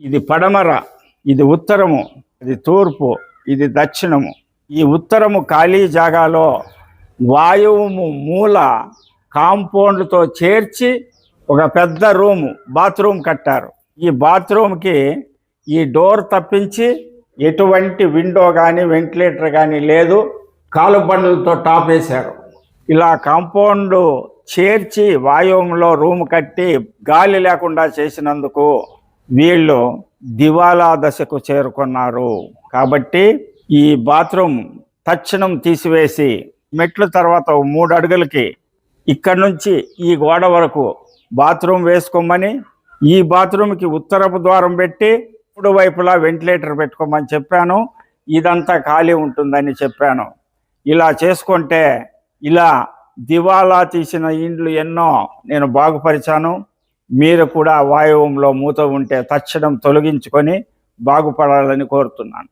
ఇది పడమర ఇది ఉత్తరము ఇది తూర్పు ఇది దక్షిణము. ఈ ఉత్తరము ఖాళీ జాగాలో వాయువు మూల కాంపౌండ్తో చేర్చి ఒక పెద్ద రూము బాత్రూమ్ కట్టారు. ఈ బాత్రూమ్కి ఈ డోర్ తప్పించి ఎటువంటి విండో కానీ వెంటిలేటర్ కానీ లేదు. కాలు బండ్లతో టాప్ వేశారు. ఇలా కాంపౌండ్ చేర్చి వాయువులో రూమ్ కట్టి గాలి లేకుండా చేసినందుకు వీళ్ళు దివాలా దశకు చేరుకున్నారు. కాబట్టి ఈ బాత్రూమ్ తక్షణం తీసివేసి మెట్ల తర్వాత మూడు అడుగులకి ఇక్కడ నుంచి ఈ గోడ వరకు బాత్రూమ్ వేసుకోమని ఈ బాత్రూమ్కి ఉత్తరపు ద్వారం పెట్టి ఇప్పుడు వైపులా వెంటిలేటర్ పెట్టుకోమని చెప్పాను. ఇదంతా ఖాళీ ఉంటుందని చెప్పాను. ఇలా చేసుకుంటే ఇలా దివాలా తీసిన ఇండ్లు ఎన్నో నేను బాగుపరిచాను. మీరు కూడా వాయువంలో మూత ఉంటే తక్షణం తొలగించుకొని బాగుపడాలని కోరుతున్నాను.